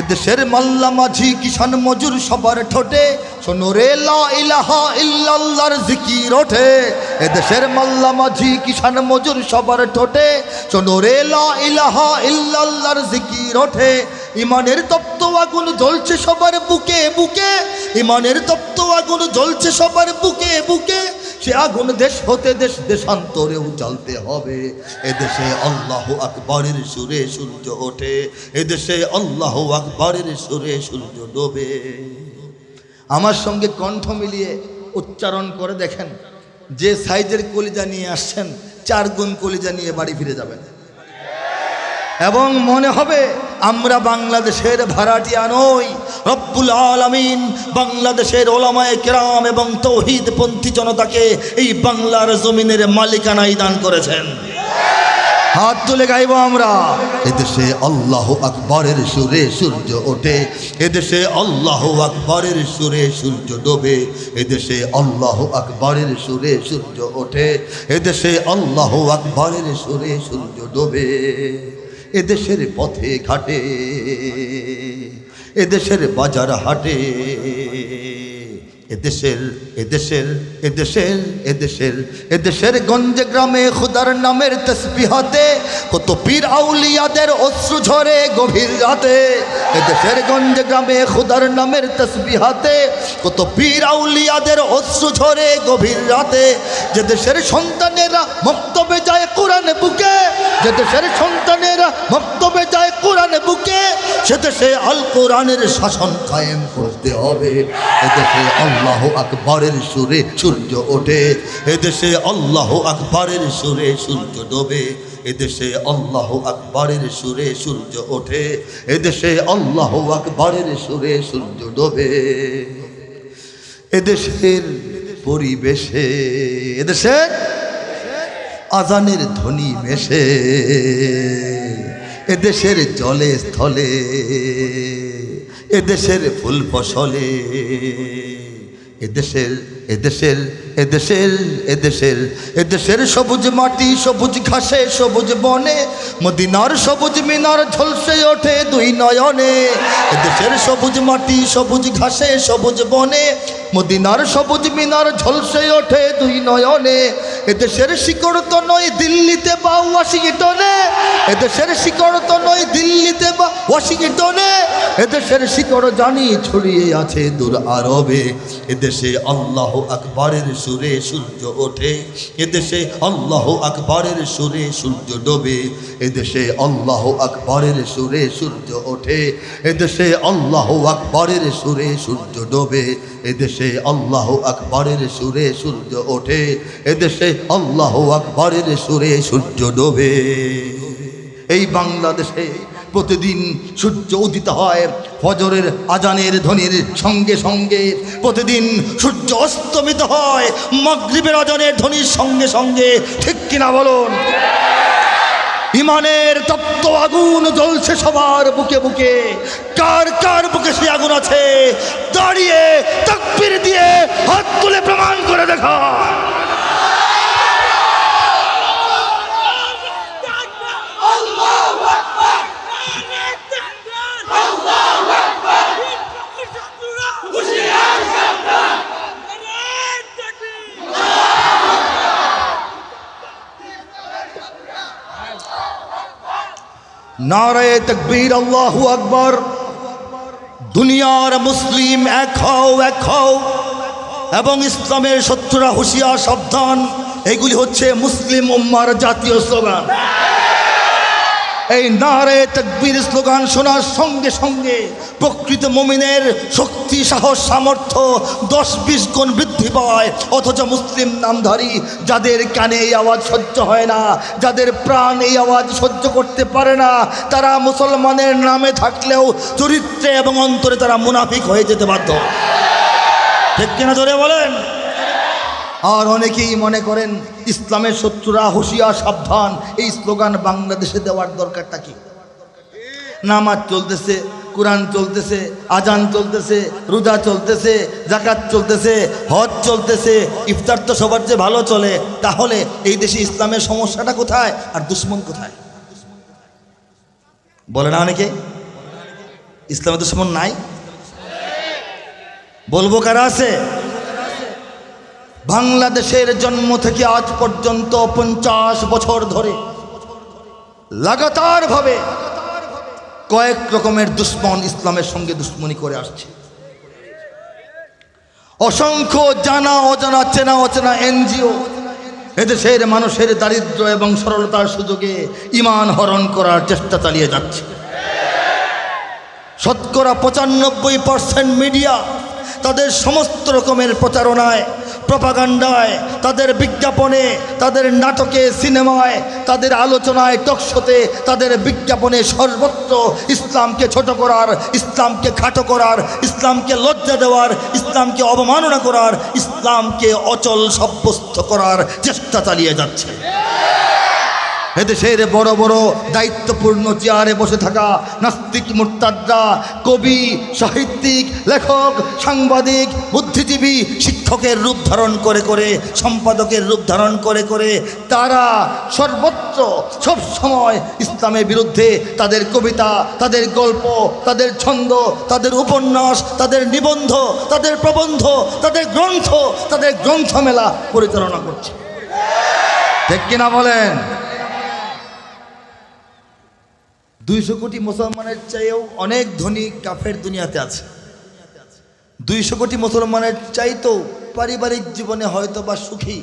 এদেশের মাল্লা মাঝি কিষান মজুর সবার ঠোঁটে, শোনো রে লা ইলাহা ইল্লাল্লাহর জিকির ওঠে। এদেশের মাল্লা মাঝি কিষান মজুর সবার ঠোঁটে, শোনো রে ইলাহা ইল্লাল্লাহর জিকির ওঠে। ইমানের তপ্ত আগুন জ্বলছে সবার বুকে বুকে, ইমানের তপ্ত আগুন জ্বলছে সবার বুকে বুকে সে আগুন দেশ হতে দেশ দেশান্তরেও জ্বালতে হবে। এদেশে আল্লাহ আকবরের সুরে সূর্য ওঠে। এদেশে আল্লাহ আকবরের সুরে সূর্য ডোবে। আমার সঙ্গে কণ্ঠ মিলিয়ে উচ্চারণ করে দেখেন, যে সাইজের কলিজা নিয়ে আসছেন, চার গুণ কলিজা নিয়ে বাড়ি ফিরে যাবেন। এবং মনে হবে, আমরা বাংলাদেশের ভাড়াটিয়া নই। রব্বুল আলমিন বাংলাদেশের ওলামায় কেরাম এবং তৌহিদ পন্থী জনতাকে এই বাংলার জমিনের মালিকানাই দান করেছেন। হাত তুলে গাইব আমরা। এদেশে আল্লাহ আকবরের সুরে সূর্য ওঠে, এদেশে আল্লাহ আকবরের সুরে সূর্য ডোবে, এদেশে আল্লাহ আকবরের সুরে সূর্য ওঠে, এদেশে আল্লাহ আকবরের সুরে সূর্য ডোবে, এদেশের পথে ঘাটে। এদেশের বাজার হাটে, এদেশের এদেশের এদেশের এদেশের এদেশের গঞ্জে গ্রামে খুদার নামের তসবিহাতে কত পীর আউলিয়াদের অশ্রু ঝরে গভীর রাতে, এদেশের গঞ্জে গ্রামে খুদার নামের তসবিহাতে কত পীর আউলিয়াদের অশ্রু ঝরে গভীর রাতে, যে দেশের সন্তানেরা মক্তবে কোরআন বুকে যে দেশের সন্তানেরা মক্তবে যায় কোরআন বুকে সে দেশে আল কোরআনের শাসন কায়েম করতে হবে। এদেশে আল্লাহ আকবরের সুরে সূর্য ওঠে, এদেশে আল্লাহ আকবরের সুরে সূর্য ডোবে, এদেশে আল্লাহ আকবরের সুরে সূর্য ওঠে, এদেশে আল্লাহ আকবরের সুরে সূর্য ডোবে। এদেশের পরিবেশে, এদেশের আজানের ধ্বনি মেশে এদেশের জলে স্থলে, এদেশের ফুল ফসলে, এদেশের এদেশের এদেশের এদেশের এদেশের সবুজ মাটি, সবুজ ঘাসে, সবুজ বনে, মদিনার সবুজ মিনার ঝলসে ওঠে দুই নয়নে, এদেশের সবুজ মাটি, সবুজ ঘাসে, সবুজ বনে, মদিনার সবুজ মিনার ঝলসে ওঠে দুই নয়নে এদেশের শিকড় তো নয় দিল্লিতে বা ওয়াশিংটনে। এদেশের শিকড় তো নয় দিল্লিতে বা ওয়াশিংটনে। এদেশের শিকড় জানি ছড়িয়ে আছে দূর আরবে। এদেশে আল্লাহ আকবরের সুরে সূর্য ওঠে, এদেশে আল্লাহ আকবরের সুরে সূর্য ডোবে, এদেশে আল্লাহ আকবরের সুরে সূর্য ওঠে, এদেশে আল্লাহ আকবরের সুরে সূর্য ডোবে, এদেশে আল্লাহ আকবরের সুরে সূর্য ওঠে, এদেশে আল্লাহ আকবরের সুরে সূর্য ডোবে। এই বাংলাদেশে প্রতিদিন সূর্য উদিত হয় ফজরের আজানের ধ্বনির সঙ্গে সঙ্গে। প্রতিদিন সূর্য অস্তমিত হয় মগরিবের আজানের ধ্বনির সঙ্গে সঙ্গে। ঠিক কিনা বলুন? ইমানের তপ্ত আগুন জ্বলছে সবার বুকে বুকে। কার কার বুকে সে আগুন আছে? দাঁড়িয়ে তাকবির দিয়ে হাত তুলে প্রমাণ করে দেখা নারায় তকবীর, আল্লাহু আকবর। দুনিয়ার মুসলিম এক হও এক হও। এবং ইসলামের শত্রুরা হুঁশিয়ার, সাবধান। এগুলি হচ্ছে মুসলিম উম্মার জাতীয় স্লোগান। এই নারে তকবীর স্লোগান শোনার সঙ্গে সঙ্গে প্রকৃত মমিনের শক্তি, সাহস, সামর্থ্য দশ বিশ গুণ বৃদ্ধি পায়। অথচ মুসলিম নামধারী, যাদের কানে এই আওয়াজ সহ্য হয় না, যাদের প্রাণ এই আওয়াজ সহ্য করতে পারে না, তারা মুসলমানের নামে থাকলেও চরিত্রে এবং অন্তরে তারা মুনাফিক হয়ে যেতে বাধ্য। ঠিক কিনা ধরে বলেন? আর অনেকেই মনে করেন, ইসলামের শত্রুরা হুঁশিয়ার, সাবধান। এই স্লোগান বাংলাদেশে দেওয়ার দরকারটা কি? নামাজ চলতেছে কোরআন চলতেছে আজান চলতেছে, রোজা চলতেছে জাকাত চলতেছে, হজ চলতেছে, ইফতার তো সবার যে ভালো চলে, তাহলে এই দেশে ইসলামের সমস্যাটা কোথায় আর দুশ্মন কোথায়? বলে না অনেকে? ইসলামের দুশ্মন নাই? বলব কারা আছে? বাংলাদেশের জন্ম থেকে আজ পর্যন্ত পঞ্চাশ বছর ধরে লাগাতার ভাবে কয়েক রকমের দুশ্মন ইসলামের সঙ্গে দুশ্মনী করে আসছে। অসংখ্য জানা, অজানা, চেনা, অচেনা এনজিও এদেশের মানুষের দারিদ্র এবং সরলতার সুযোগে ইমান হরণ করার চেষ্টা চালিয়ে যাচ্ছে। শতকরা পঁচানব্বই পার্সেন্ট মিডিয়া তাদের সমস্ত রকমের প্রচারণায় প্রপাগান্ডায়, তাদের বিজ্ঞাপনে, তাদের নাটকে, সিনেমায়, তাদের আলোচনায় টকশোতে তাদের বিজ্ঞাপনে সর্বত্র ইসলামকে ছোট করার, ইসলামকে খাটো করার, ইসলামকে লজ্জা দেওয়ার, ইসলামকে অবমাননা করার, ইসলামকে অচল সাব্যস্ত করার চেষ্টা চালিয়ে যাচ্ছে। এদেশের বড় বড় দায়িত্বপূর্ণ চেয়ারে বসে থাকা নাস্তিক মুরতাদরা কবি, সাহিত্যিক, লেখক, সাংবাদিক, বুদ্ধিজীবী, শিক্ষকের রূপ ধারণ করে করে, সম্পাদকের রূপ ধারণ করে করে, তারা সর্বত্র সব সময় ইসলামের বিরুদ্ধে তাদের কবিতা, তাদের গল্প, তাদের ছন্দ, তাদের উপন্যাস, তাদের নিবন্ধ, তাদের প্রবন্ধ, তাদের গ্রন্থ, তাদের গ্রন্থমেলা পরিচালনা করছে। ঠিক কিনা বলেন? দুইশো কোটি মুসলমানের চাইও অনেক ধনী কাফের দুনিয়াতে আছে। দুইশো কোটি মুসলমানের চাইতেও পারিবারিক জীবনে হয়তো বা সুখী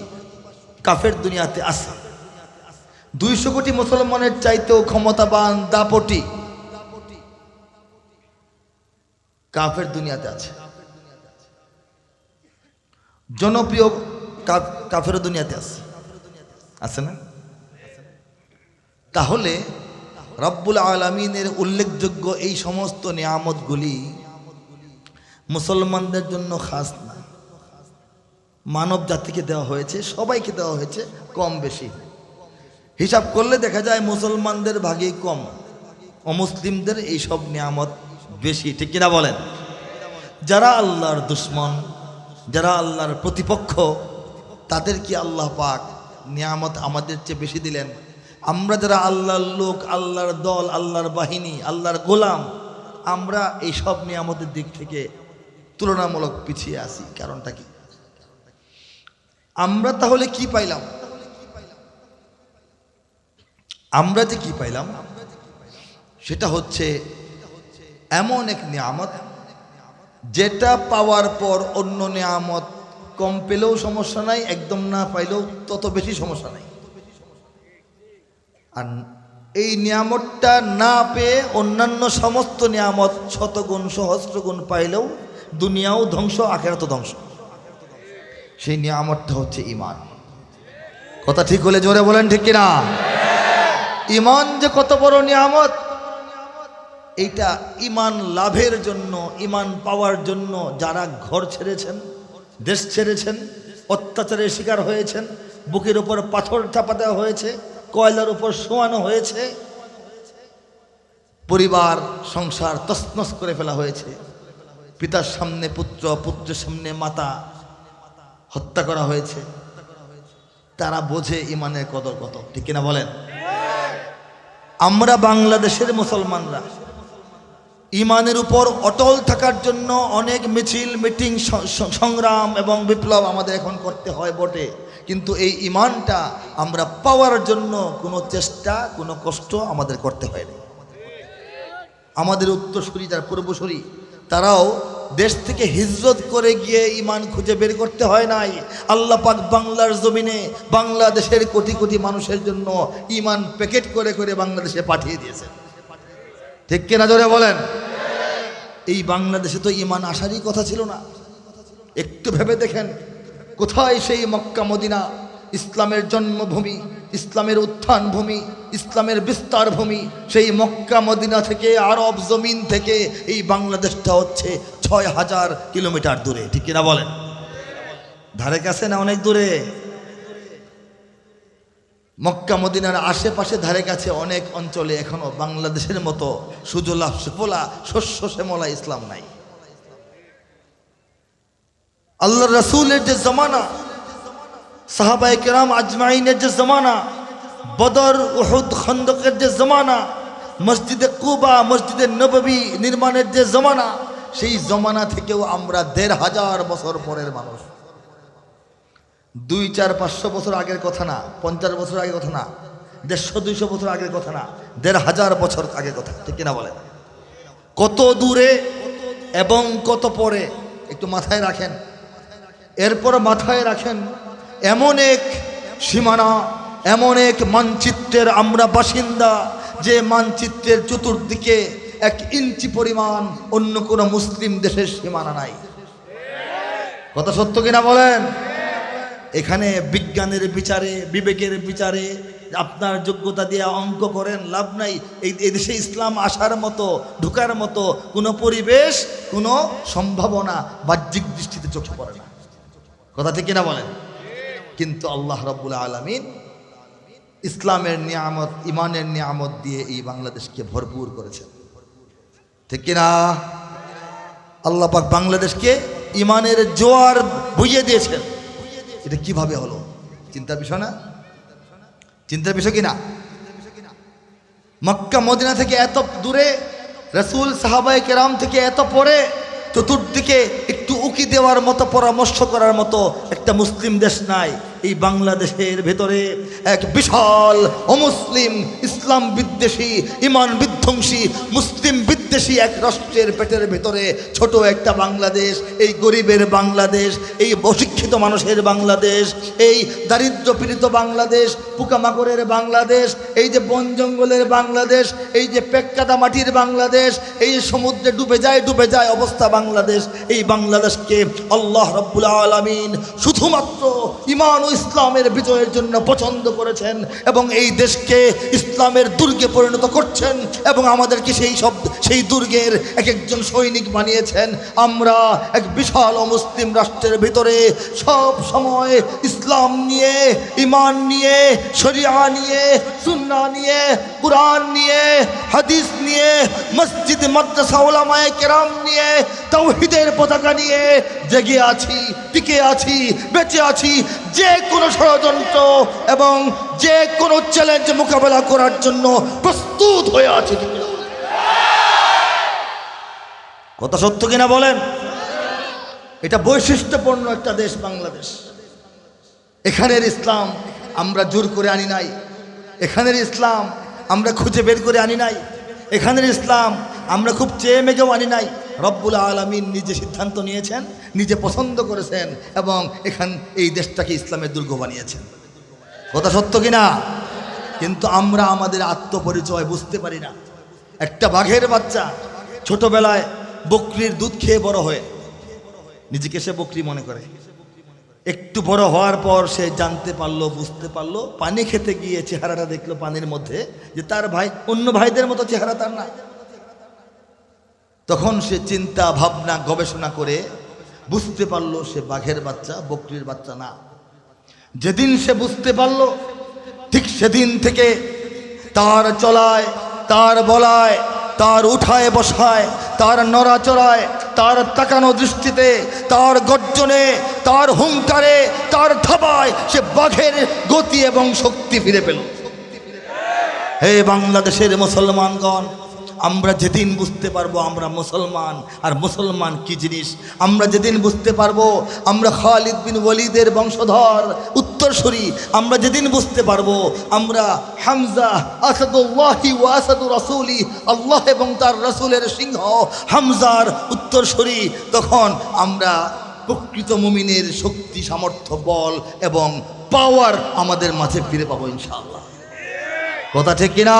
কাফের দুনিয়াতে আছে। দুইশো কোটি মুসলমানের চাইতেও ক্ষমতাবান দাপটি কাফের দুনিয়াতে আছে। জনপ্রিয় কাফ- কাফের দুনিয়াতে আছে। আছে না? তাহলে রব্বুল আলমিনের উল্লেখযোগ্য এই সমস্ত নিয়ামতগুলি মুসলমানদের জন্য খাস না। মানব জাতিকে দেওয়া হয়েছে, সবাইকে দেওয়া হয়েছে কম বেশি। হিসাব করলে দেখা যায় মুসলমানদের ভাগেই কম, অমুসলিমদের এই সব নিয়ামত বেশি, ঠিক কিনা বলেন? যারা আল্লাহর দুশ্মন, যারা আল্লাহর প্রতিপক্ষ, তাদের কি আল্লাহ পাক নিয়ামত আমাদের চেয়ে বেশি দিলেন? আমরা যারা আল্লাহর লোক, আল্লাহর দল, আল্লাহর বাহিনী, আল্লাহর গোলাম, আমরা এই সব নিয়ামতের দিক থেকে তুলনামূলক পিছিয়ে আসি কারণটা কি? আমরা তাহলে কি পাইলাম? আমরা যে কি পাইলাম? সেটা হচ্ছে এমন এক নিয়ামত, যেটা পাওয়ার পর অন্য নিয়ামত কম পেলেও সমস্যা নাই, একদম না পাইলেও তত বেশি সমস্যা নাই। আর এই নিয়ামতটা না পেয়ে অন্যান্য সমস্ত নিয়ামত শতগুণ, সহস্রগুণ পাইলেও দুনিয়াও ধ্বংস, আখেরাতও ধ্বংস। সেই নিয়ামতটা হচ্ছে ইমান কথা ঠিক হলে জোরে বলেন ঠিক কিনা? ইমান যে কত বড় নিয়ামত, এইটা ইমান লাভের জন্য ইমান পাওয়ার জন্য যারা ঘর ছেড়েছেন, দেশ ছেড়েছেন, অত্যাচারের শিকার হয়েছেন, বুকের উপর পাথর চাপা দেওয়া হয়েছে কয়লার উপর শোয়ানো হয়েছে? পরিবার, সংসার তসনস করে ফেলা হয়েছে। পিতার সামনে পুত্র, পুত্রের সামনে মাতা হত্যা করা হয়েছে। তারা বোঝে ইমানের কদর কত। ঠিক কিনা বলেন? আমরা বাংলাদেশের মুসলমানরা ইমানের উপর অটল থাকার জন্য অনেক মিছিল, মিটিং সংগ্রাম এবং বিপ্লব আমাদের এখন করতে হয় বটে। কিন্তু এই ইমানটা আমরা পাওয়ার জন্য কোনো চেষ্টা, কোনো কষ্ট আমাদের করতে হয়নি। আমাদের উত্তরসূরি, যার পূর্বসূরি, তারাও দেশ থেকে হিজরত করে গিয়ে ইমান খুঁজে বের করতে হয় নাই। আল্লাহ পাক বাংলার জমিনে বাংলাদেশের কোটি কোটি মানুষের জন্য ইমান প্যাকেট করে করে বাংলাদেশে পাঠিয়ে দিয়েছেন। ঠিক কিনা জোরে বলেন? এই বাংলাদেশে তো ইমান আসারই কথা ছিল না। একটু ভেবে দেখেন, কোথায় সেই মক্কা মদিনা? ইসলামের জন্মভূমি, ইসলামের উত্থান ভূমি, ইসলামের বিস্তার ভূমি, সেই মক্কা মদিনা থেকে, আরব জমিন থেকে এই বাংলাদেশটা হচ্ছে ছয় হাজার কিলোমিটার দূরে। ঠিক কিনা বলেন? ধারে কাছে না অনেক দূরে? মক্কা মদিনার আশেপাশে ধারে কাছে অনেক অঞ্চলে এখনও বাংলাদেশের মতো সুজলা, সুফলা, শস্য, শ্যামলা ইসলাম নাই। আল্লাহ রসুলের যে জমানা সাহাবাই কেরাম আজমাইনের যে জমানা, বদর, উহুদ খন্দকের যে জমানা, মসজিদে কুবা, মসজিদে নববী নির্মাণের যে জমানা, সেই জমানা থেকেও আমরা দেড় হাজার বছর পরের মানুষ। দুই, চার, পাঁচশো বছর আগের কথা না, পঞ্চাশ বছর আগের কথা না, দেড়শো, দুইশো বছর আগের কথা না, দেড় হাজার বছর আগের কথা, ঠিক কিনা বলেন? কত দূরে এবং কত পরে? একটু মাথায় রাখেন। এরপর মাথায় রাখেন, এমন এক সীমানা, এমন এক মানচিত্রের আমরা বাসিন্দা, যে মানচিত্রের চতুর্দিকে এক ইঞ্চি পরিমাণ অন্য কোনো মুসলিম দেশের সীমানা নাই। কথা সত্য কিনা বলেন? এখানে বিজ্ঞানের বিচারে, বিবেকের বিচারে আপনার যোগ্যতা দিয়ে অঙ্ক করেন, লাভ নাই। এই এই দেশে ইসলাম আসার মতো, ঢুকার মতো কোনো পরিবেশ, কোনো সম্ভাবনা বাহ্যিক দৃষ্টিতে চোখে পড়ে না। কথা ঠিক কিনা বলেন? কিন্তু আল্লাহ রব্বুল আলমিন ইসলামের নিয়ামত ইমানের নিয়ামত দিয়ে এই বাংলাদেশকে ভরপুর করেছেন। ঠিক কিনা? আল্লাহ পাক বাংলাদেশকে ইমানের জোয়ার বুঝিয়ে দিয়েছেন। এটা কীভাবে হলো? চিন্তার বিষয় না? চিন্তার বিষয় কি না? মক্কা, মদিনা থেকে এত দূরে, রসুল সাহাবাই কেরাম থেকে এত পরে, চতুর্দিকে একটু উকি দেওয়ার মতো, পরামর্শ করার মতো একটা মুসলিম দেশ নাই। এই বাংলাদেশের ভেতরে এক বিশাল অমুসলিম, ইসলাম বিদ্বেষী, ইমান বিধ্বংসী, মুসলিম বিদ্বেষী এক রাষ্ট্রের পেটের ভেতরে ছোট একটা বাংলাদেশ, এই গরিবের বাংলাদেশ, এই অশিক্ষিত মানুষের বাংলাদেশ, এই দারিদ্র পীড়িত বাংলাদেশ, পোকামাকড়ের বাংলাদেশ, এই যে বন জঙ্গলের বাংলাদেশ, এই যে পেক্কাদা মাটির বাংলাদেশ, এই সমুদ্রে ডুবে যায় ডুবে যায় অবস্থা বাংলাদেশ, এই বাংলাদেশকে আল্লাহ রব্বুল আলমিন শুধুমাত্র ইমান ইসলামের বিজয়ের জন্য পছন্দ করেছেন এবং এই দেশকে ইসলামের দুর্গে পরিণত করছেন এবং আমাদেরকে সেই সব, সেই দুর্গের এক একজন সৈনিক বানিয়েছেন। আমরা এক বিশাল অমুসলিম রাষ্ট্রের ভিতরে সব সময় ইসলাম নিয়ে ইমান নিয়ে, শরিয়া নিয়ে সুন্না নিয়ে, কোরআন নিয়ে, হাদিস নিয়ে, মসজিদ, মাদ্রাসা ওলামায়ে কেরাম নিয়ে তৌহিদের পতাকা নিয়ে জেগে আছি, টিকে আছি, বেঁচে আছি, যে কোনো ষড়যন্ত্র এবং যে কোনো চ্যালেঞ্জ মোকাবেলা করার জন্য প্রস্তুত হয়ে আছি। কথা সত্য কিনা বলেন? এটা বৈশিষ্ট্যপূর্ণ একটা দেশ বাংলাদেশ। এখানের ইসলাম আমরা জোর করে আনি নাই। এখানের ইসলাম আমরা খুঁজে বের করে আনি নাই। এখানের ইসলাম আমরা খুব চেয়ে মেঘেও আনি নাই। রব্বুল আলমিন নিজে সিদ্ধান্ত নিয়েছেন, নিজে পছন্দ করেছেন এবং এখান, এই দেশটাকে ইসলামের দুর্গ বানিয়েছেন। কথা সত্য কিনা? কিন্তু আমরা আমাদের আত্মপরিচয় বুঝতে পারি না। একটা বাঘের বাচ্চা ছোটবেলায় বকরির দুধ খেয়ে বড় হয়ে, নিজেকে সে বকরি মনে করে। একটু বড় হওয়ার পর সে জানতে পারল, বুঝতে পারল, পানি খেতে গিয়ে চেহারাটা দেখল পানির মধ্যে, যে তার ভাই, অন্য ভাইদের মতো চেহারা তার না তখন সে চিন্তা, ভাবনা, গবেষণা করে বুঝতে পারল সে বাঘের বাচ্চা, বকরির বাচ্চা না। যেদিন সে বুঝতে পারল, ঠিক সেদিন থেকে তার চলায়, তার বলায়, তার উঠায়, বসায়, তার নড়াচড়ায় তার তাকানো দৃষ্টিতে, তার গর্জনে, তার হুঙ্কারে, তার থাবায় সে বাঘের গতি এবং শক্তি ফিরে পেল। হে বাংলাদেশের মুসলমানগণ আমরা যেদিন বুঝতে পারব আমরা মুসলমান। আর মুসলমান কি জিনিস? আমরা যেদিন বুঝতে পারব আমরা খালিদ বিন ওয়ালিদের বংশধর, উত্তরসূরি। আমরা যেদিন বুঝতে পারব আমরা হামজা আসাদুল্লাহি ও আসাদু রাসুলি, আল্লাহ এবং তার রসুলের সিংহ হামজার উত্তরসূরি। তখন আমরা প্রকৃত মুমিনের শক্তি, সামর্থ্য, বল এবং পাওয়ার আমাদের মাঝে ফিরে পাবো ইনশাআল্লাহ। কথা ঠিক কিনা?